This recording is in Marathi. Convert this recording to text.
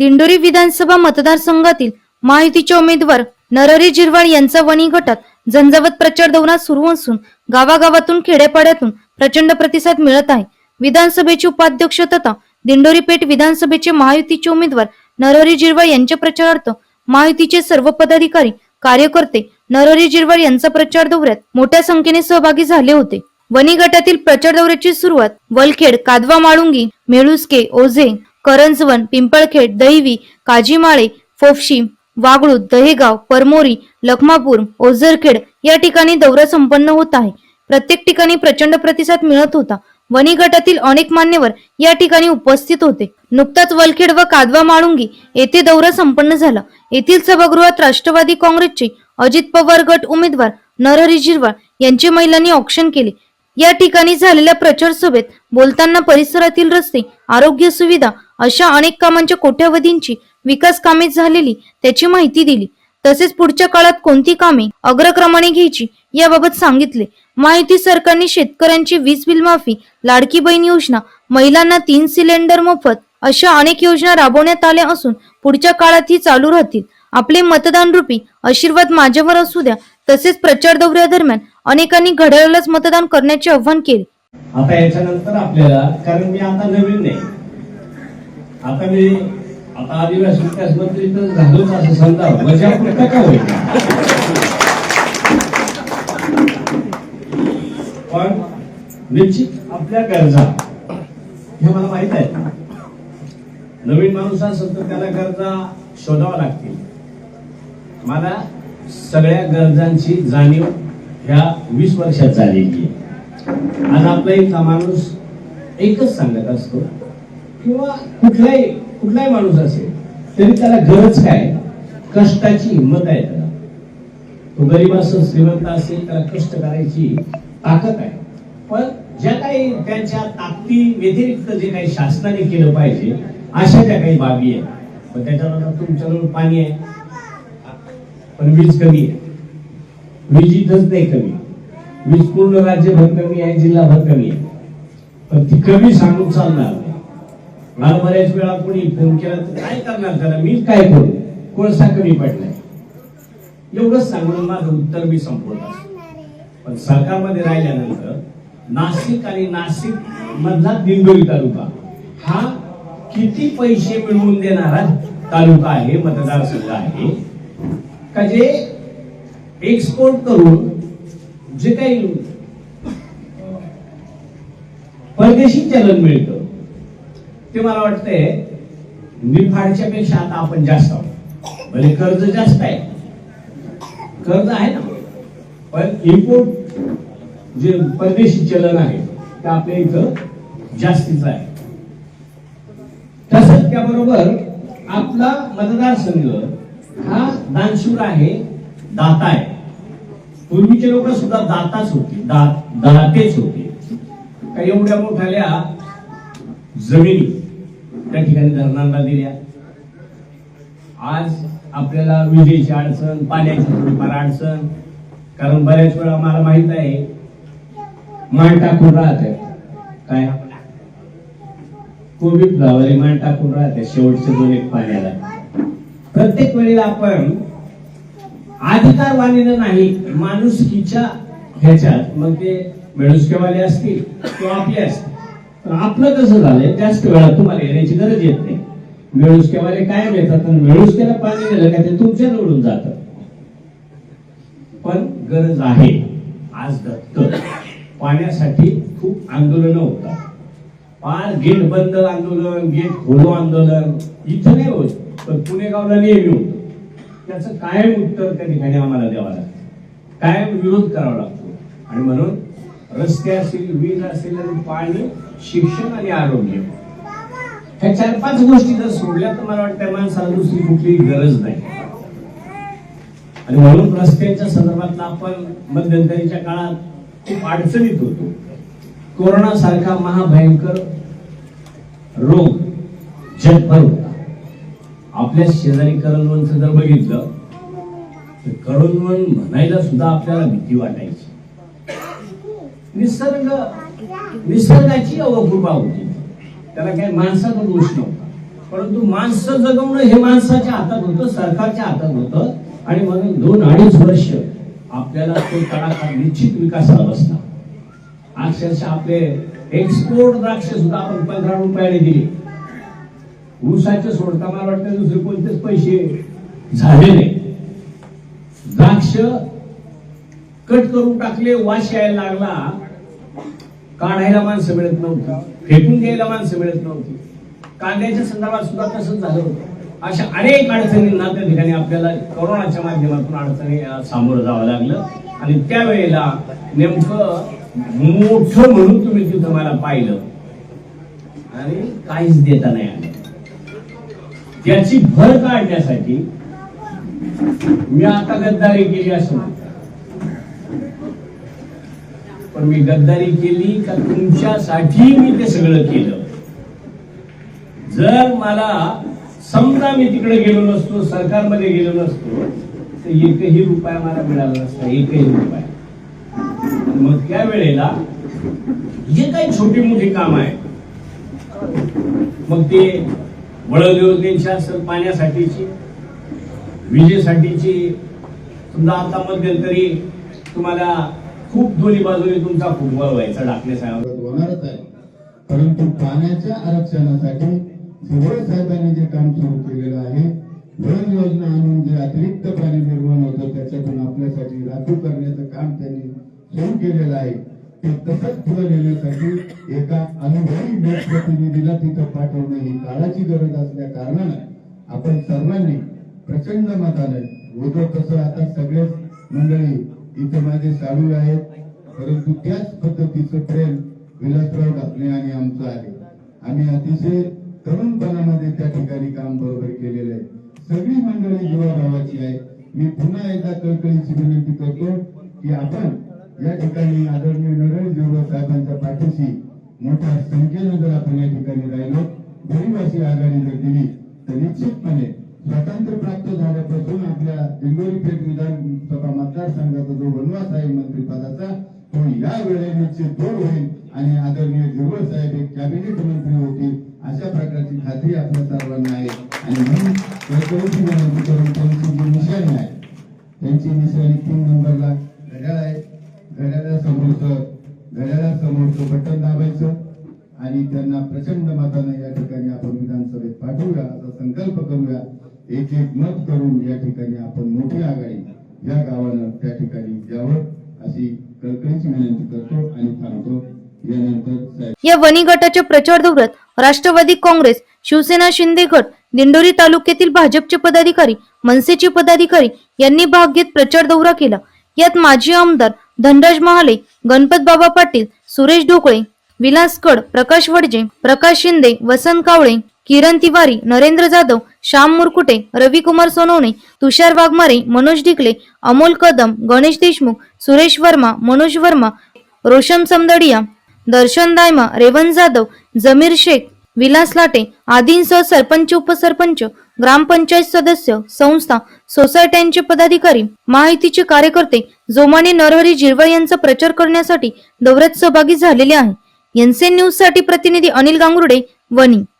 दिंडोरी विधानसभा मतदारसंघातील महायुतीचे उमेदवार नरहरी जिरवाळ यांचा वणी गटात झंझावत प्रचार दौरा सुरू असून गावागावातून खेड्यापाड्यातून प्रचंड प्रतिसाद मिळत आहे. विधानसभेचे उपाध्यक्ष तथा दिंडोरी पेठ विधानसभेचे महायुतीचे उमेदवार नरहरी जिरवाळ यांच्या प्रचारार्थ महायुतीचे सर्व पदाधिकारी कार्यकर्ते नरहरी जिरवाळ यांचा प्रचार दौऱ्यात मोठ्या संख्येने सहभागी झाले होते. वणी गटातील प्रचार दौऱ्याची सुरुवात वलखेड कादवा माळुंगी मेळुस्के ओझे करंजवन पिंपळखेड दहिवी काजीमाळे फोफशी वागळू दहेगाव परमोरी लखमापूर ओझरखेड या ठिकाणी दौरा संपन्न होत आहे. प्रत्येक ठिकाणी प्रचंड प्रतिसाद मिळत होता. वणी गटातील अनेक मान्यवर या ठिकाणी उपस्थित होते. नुकताच वलखेड व कादवा माळुंगी येथे दौरा संपन्न झाला. येथील सभागृहात राष्ट्रवादी काँग्रेसचे अजित पवार गट उमेदवार नरहरी झिरवाळ यांचे महिलांनी ऑक्शन केले. या ठिकाणी झालेल्या प्रचार सभेत बोलताना परिसरातील रस्ते आरोग्य सुविधा अशा अनेक कामांच्या कोट्यावधींची विकास कामे झालेली त्याची माहिती दिली. तसेच पुढच्या काळात कोणती कामे अग्रक्रमाने घ्यायची याबाबत सांगितले. माहिती सरकारने शेतकऱ्यांची वीज बिल माफी लाडकी बहीण योजना महिलांना तीन सिलेंडर मोफत अशा अनेक योजना राबवण्यात आल्या असून पुढच्या काळातही चालू राहतील. आपले मतदान रूपी आशीर्वाद माझ्यावर असू द्या तसेच प्रचार दौऱ्यादरम्यान अनेकांनी घड्याळालाच मतदान करण्याचे आव्हान केले. आता याच्यानंतर आपल्याला कारण मी आता नवीन नाही. आता मी आता आदिवासी विकास मंत्री तर झालोच असं समजा मजा पुरता का होईल? पण निश्चित आपल्या गरजा हे मला माहीत आहे. नवीन माणूस असेल तर त्याला गरजा शोधाव्या लागतील. मला सगळ्या गरजांची जाणीव ह्या वीस वर्षात झालेली आहे. आज आपला एक माणूस एकच सांगत असतो किंवा कुठलाही कुठलाही माणूस असेल तरी त्याला गरज काय? कष्टाची हिंमत आहे त्याला. तो गरीब असेल श्रीमंत असेल त्याला कष्ट करायची ताकद आहे. पण ज्या काही त्यांच्या ताकदी व्यतिरिक्त जे काही शासनाने केलं पाहिजे अशा त्या काही बाबी आहेत. पण त्याच्यानंतर तुमच्याजवळ पाणी आहे. पण वीज कमी आहे. वीज इथंच नाही कमी. वीज पूर्ण राज्यभर कमी आहे जिल्हाभर कमी आहे. पण ती कमी सांगून चालणार नाही. मला बऱ्याच वेळा कोणी फोन केला तर काय करणार त्याला? मी काय करू? कोळसा कमी पडलाय. एवढंच सांगून माझं उत्तर मी संपवत असतो. पण सरकारमध्ये राहिल्यानंतर नाशिक आणि नाशिक मधला दिंडोरी तालुका हा किती पैसे मिळवून देणारा तालुका आहे मतदारसंघ आहे. का जे एक्सपोर्ट करून जे काही परदेशी चलन मिळतं ते मला वाटतंय निफाडच्या पेक्षा आता आपण जास्त आहोत. भले कर्ज जास्त आहे. कर्ज आहे ना. पण इम्पोर्ट जे परदेशी चलन आहे ते आपल्या इथं जास्तीच आहे. तसंच त्याबरोबर आपला मतदारसंघ हा दानशूर आहे दाता आहे. पूर्वीचे लोक सुद्धा दाताच होते दात दातेच होते. काही एवढ्या मोठ्याल्या जमिनी त्या ठिकाणी धरणांना दिल्या. आज आपल्याला विजेची अडचण पाण्याची थोडीफार अडचण कारण बऱ्याच वेळा मला माहीत आहे मान टाकून राहते. काय? कोविड फ्लावरी मान टाकून राहते शेवटचे दोन एक पाण्याला. प्रत्येक वेळेला आपण अधिकारवाणीनं नाही माणुसकीच्या ह्याच्यात मग ते मेळुसकेवाले असतील किंवा आपले असतील. पण आपलं कसं झालंय जास्त वेळा तुम्हाला येण्याची गरज येत नाही. मेळुसकेवाले कायम येतात आणि मेळुसकेला पाणी दिलं का ते तुमच्या निवडून जात. पण गरज आहे. आज दत्त पाण्यासाठी खूप आंदोलन होतात. पार गेट बंद आंदोलन गेट खोलो आंदोलन. इथं नाही होत पण पुणेगावला नेहमी होत. त्याचं कायम उत्तर त्या ठिकाणी आम्हाला द्यावं लागतं. कायम विरोध करावा लागतो. आणि म्हणून रस्ते असतील वीज असेल आणि पाणी शिक्षण आणि आरोग्य. ह्या चार पाच गोष्टी जर सोडल्या तर मला वाटतं माणसाला दुसरी कुठलीही गरज नाही. आणि म्हणून रस्त्यांच्या संदर्भातला आपण मध्यंतरीच्या काळात खूप अडचणीत होतो. कोरोना सारखा महाभयंकर रोग जगभर होता. आपल्या शेजारी करणवनचं जर बघितलं तर करणवन म्हणायला सुद्धा आपल्याला भीती वाटायची. निसर्ग निसर्गाची अवकृपा होती. त्याला काही माणसाचा दोष नव्हता. परंतु माणसं जगवणं हे माणसाच्या हातात होतं सरकारच्या हातात होतं आणि म्हणून दोन अडीच वर्ष आपल्याला तो तडाखा निश्चित विकासाला बसला. अक्षरशः आपले एक्सपोर्ट द्राक्ष सुद्धा आपण पंधरा रुपयाने दिले. ऊसाचे सोडता मला वाटतं दुसरे कोणतेच पैसे झाले नाही. द्राक्ष कट करून टाकले वास यायला लागला. काढायला माणसं मिळत नव्हती. फेकून घ्यायला माणसं मिळत नव्हती. कांद्याच्या संदर्भात सुद्धा तसंच झालं होतं. अशा अनेक अडचणींना त्या ठिकाणी आपल्याला कोरोनाच्या माध्यमातून अडचणी सामोरं जावं लागलं. आणि त्यावेळेला नेमकं मोठ म्हणून तुम्ही तिथं मला पाहिलं. आणि काहीच देता नाही आलं. त्याची भर काढण्यासाठी मी आता गद्दारी केली असं पण मी गद्दारी केली का तुमच्यासाठी मी ते सगळं केलं. जर मला समजा मी तिकडे गेलो नसतो सरकारमध्ये गेलो नसतो तर एकही रुपया मला मिळाला नसता एकही रुपया. मग त्या वेळेला जे काही छोटी मोठी काम आहे मग ते वळण योजनेची असेल पाण्यासाठीची विजेसाठीची समजा आता मध्यंतरी तुम्हाला खूप दोन्ही बाजूने तुमचा फुटबॉल व्हायचा डाकले साहेब. होणारच आहे. परंतु पाण्याच्या आरक्षणासाठी झुबळ साहेबांनी जे काम सुरू केलेलं आहे धरण योजना आणून जे अतिरिक्त पाणी निर्माण होतं त्याच्यातून आपल्यासाठी राखीव करण्याचं काम त्यांनी सुरू केलेलं आहे. ते तसंच पुढे नेण्यासाठी एका अनुभवी लोकप्रतिनिधीला तिथं पाठवणं ही काळाची गरज असल्या कारणानं आपण सर्वांनी प्रचंड मताने होतो तसं आता सगळेच मंडळी इथं माझे साडू आहेत. परंतु त्याच पद्धतीचं प्रेम विलासराव ढाकणे आणि आमचं आहे. आम्ही अतिशय तरुणपणामध्ये त्या ठिकाणी काम बरोबर केलेलं आहे. सगळी मंडळी जीवाभावाची आहे. मी पुन्हा एकदा कळकळीची विनंती करतो की आपण या ठिकाणी आदरणीय नरेंद्र जिरवळ साहेबांच्या पाठीशी मोठ्या संख्येने जर आपण या ठिकाणी राहिलो गरीबाशी आघाडी जर दिली तर निश्चितपणे स्वातंत्र्य प्राप्त झाल्यापासून आपल्या दिंडोरी पेठ विधानसभा मतदारसंघाचा जो वनवास आहे मंत्रिपदाचा तो या वेळेने निश्चित दूर होईल आणि आदरणीय जिरवळ साहेब एक कॅबिनेट मंत्री होतील अशा प्रकारची खात्री आपल्या सर्वांना आहे. आणि म्हणून विनंती करून त्यांची जी निशाणी आहे त्यांची निशाणी तीन नंबरला घड्याळ आहे. घड्याळा समोरचं घड्याळा समोरचं बटन दाबायचं आणि त्यांना प्रचंड मताने या ठिकाणी आपण विधानसभेत पाठवूया. असा संकल्प करूया. एक एक मत करून या ठिकाणी आपण मोठी आघाडी या गावानं त्या ठिकाणी द्यावं अशी कळकळीची विनंती करतो आणि थांबतो. या वणी गटाच्या प्रचार दौऱ्यात राष्ट्रवादी काँग्रेस शिवसेना शिंदे गट दिंडोरी तालुक्यातील भाजपचे पदाधिकारी मनसेचे पदाधिकारी यांनी भाग घेत प्रचार दौरा केला. यात माजी आमदार धनराज महाले गणपत बाबा पाटील सुरेश ढोकळे विलास कड प्रकाश वडजे प्रकाश शिंदे वसंत कावळे किरण तिवारी नरेंद्र जाधव श्याम मुरकुटे रविकुमार सोनवणे तुषार वाघमारे मनोज ढिकले अमोल कदम गणेश देशमुख सुरेश वर्मा मनोज वर्मा रोशन समदडिया दर्शन दायमा रेवंत जाधव जमीर शेख विलास लाटे आदींसह सरपंच उपसरपंच ग्रामपंचायत सदस्य संस्था सोसायट्यांचे पदाधिकारी माहितीचे कार्यकर्ते जोमाने नरहरी जिरवळ यांचा प्रचार करण्यासाठी दौऱ्यात सहभागी झालेले आहे. एनसीएन न्यूजसाठी प्रतिनिधी अनिल गांगुर्डे वणी.